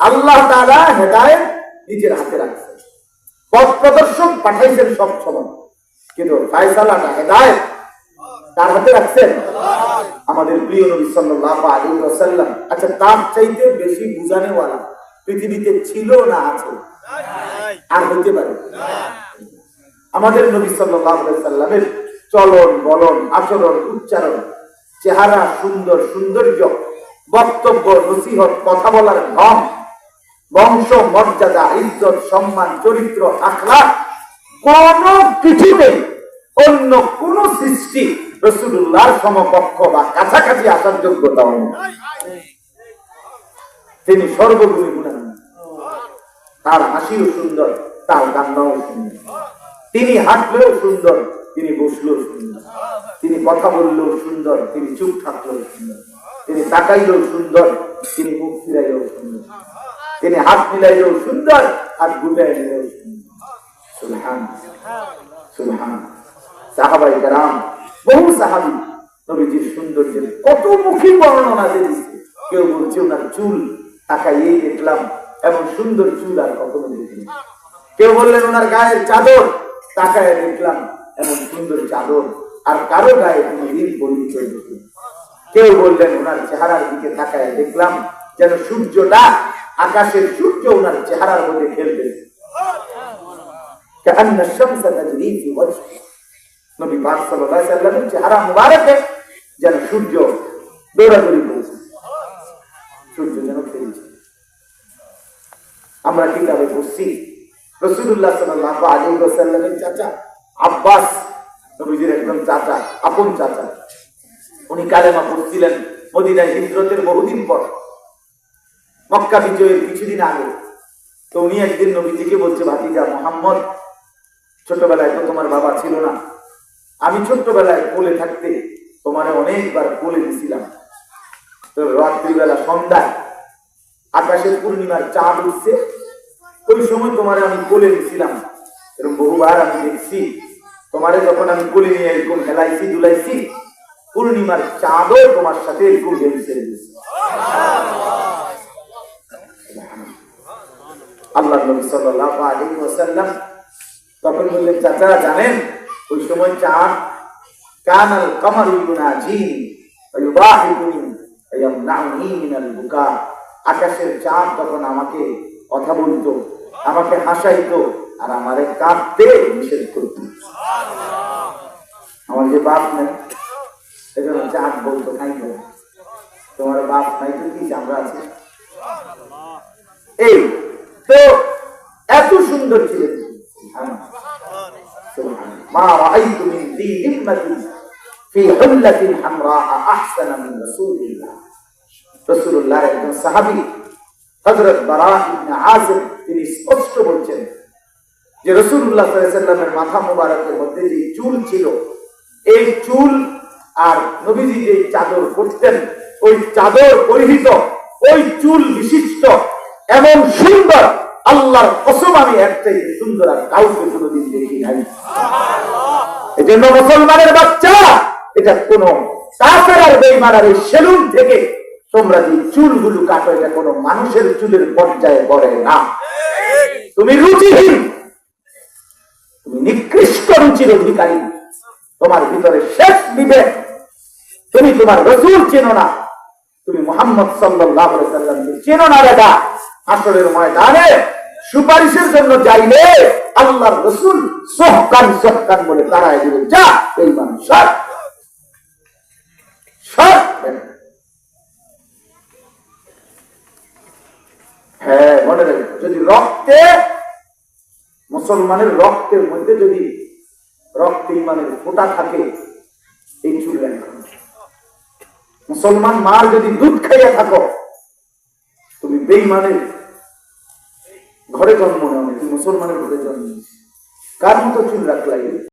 আল্লাহ তাআলা হেদায়েত নিজের হাতে রাখছেন। পথ প্রদর্শক পাঠাইছেন সব সময়। কিন্তু ফায়সালাটা হেদায়েত তার হাতে রাখছেন? আমাদের প্রিয় নবী ওয়াসাল্লাম। আচ্ছা তার চাইতে বেশি বুঝানে বুঝানেওয়ালা পৃথিবীতে ছিল না আছে? আর হইতে পারে? আমাদের নবী সাল্লামের চলন, বলন, আচরণ, উচ্চারণ, চেহারা, সুন্দর, সৌন্দর্য, বক্তব্য, নসিহত, কথা বলার ঢং বংশ, মর্যাদা, ইজ্জত, সম্মান, চরিত্র আখলাক কোন কিছুতে অন্য কোন সৃষ্টি রসুল্লাহর সমকক্ষ বা কাছাকাছি আসার যোগ্যতাও নেই। তিনি সর্বগুণী গুণান তার হাসিও সুন্দর, তার কান্নাও সুন্দর। তিনি হাঁটলেও সুন্দর, তিনি বসলেও সুন্দর। তিনি কথা বললেও সুন্দর, তিনি চুপ থাকলেও সুন্দর। তিনি তাকাইলেও সুন্দর, তিনি মুখ ফিরাইলেও সুন্দর। তিনি হাত মিলাইলেও সুন্দর, হাত গুটাই দেখলাম, এমন সুন্দর চুল আর কেউ বললেন ওনার গায়ের চাদর তাকায় দেখলাম, এমন সুন্দর চাদর আর কারও গায়ে কোনো দিন পরিচয় কেউ বললেন ওনার চেহারার দিকে তাকায় দেখলাম, যেন সূর্যটা আকাশের সূর্য ওনার চেহারার মধ্যে খেলবে যেন সূর্য দৌড়াদৌড়ি করেছে। সূর্য যেন খেলছে। আমরা কিতাবে পড়ছি রসুল্লাহ সাল্লাল্লাহু আলাইহি চাচা আব্বাস নবীজির একদম চাচা, আপন চাচা। উনি কালেমা পড়ছিলেন মদিনায় হিজরতের বহুদিন পর। মক্কা বিজয়ের কিছুদিন আগে তো উনি একদিন নবীজিকে বলছে, ভাতিজা, মোহাম্মদ, ছোটবেলায় তো তোমার বাবা ছিল না। আমি ছোট্টবেলায় কোলে থাকতে তোমার অনেকবার কোলে দিছিলাম তো রাত্রিবেলা সন্ধ্যায় আকাশের পূর্ণিমার চাঁদ উঠছে। ওই সময় তোমার আমি কোলে দিছিলাম এরকম বহুবার আমি দেখছি। তোমারে যখন আমি কোলে নিয়ে এরকম খেলাইছি দুলাইছি, পূর্ণিমার চাঁদও তোমার সাথে এরকম খেলছে আল্লাহ নবী সাল্লাল্লাহু আলাইহি ওয়াসাল্লাম তখন বললেন, চাচা, জানেন, ওই সময় চাঁদ কানাল মিনাল বুকা। আকাশের চাঁদ তখন আমাকে কথা বলতো, আমাকে হাসাইতো আর আমারে কাঁদতে নিষেধ করত। আমার যে বাপ নাই সেজন্য চাঁদ বলতো খাই তোমার বাপ নাই তো কি আমরা আছি? এই তো এত সুন্দর ছিলেন মা রাআইতু মিন ذي همة في حلة حمراء أحسن من رسول الله رسول الله একজন সাহাবী হযরত বারা ইবনে আযিব তিনি স্পষ্ট বলছেন যে রাসূলুল্লাহ সাল্লাল্লাহু আলাইহি সাল্লামের মাথা মোবারকের মধ্যে যে চুল ছিল এই চুল আর নবীজি যে চাদর পরতেন ওই চাদর পরিহিত ওই চুল বিশিষ্ট এমন সুন্দর আল্লাহর কসম আমি এর থেকে সুন্দর আর কাউকে কোনোদিন দেখি নাই এই জন্য মুসলমানের বাচ্চা এটা কোন কাফের আর সেলুন থেকে তোমরা যে চুলগুলো কাটো, এটা কোনো মানুষের চুলের পর্যায়ে পড়ে না। তুমি রুচিহীন, তুমি নিকৃষ্ট রুচির অধিকারী। তোমার ভিতরে শেষ বিবেক তুমি তোমার রসুল চেনো না। তুমি মোহাম্মদ আলাইহি সাল্লামকে চেনো না বেটা। আসরের ময়দানে সুপারিশের জন্য যাইলে আল্লাহর রসুল সহকান সহকান বলে তারাই দিবে যা, এই মানুষ হ্যাঁ মনে যদি রক্তে, মুসলমানের রক্তের মধ্যে যদি রক্তে ইমানের ফোঁটা থাকে, এই চুল রাখবে মুসলমান মার যদি দুধ খাইয়া থাকো, তুমি বেইমানের ঘরে জন্ম নেওয়া মুসলমানের ঘরে জন্ম। কার মতো চুল রাখলাই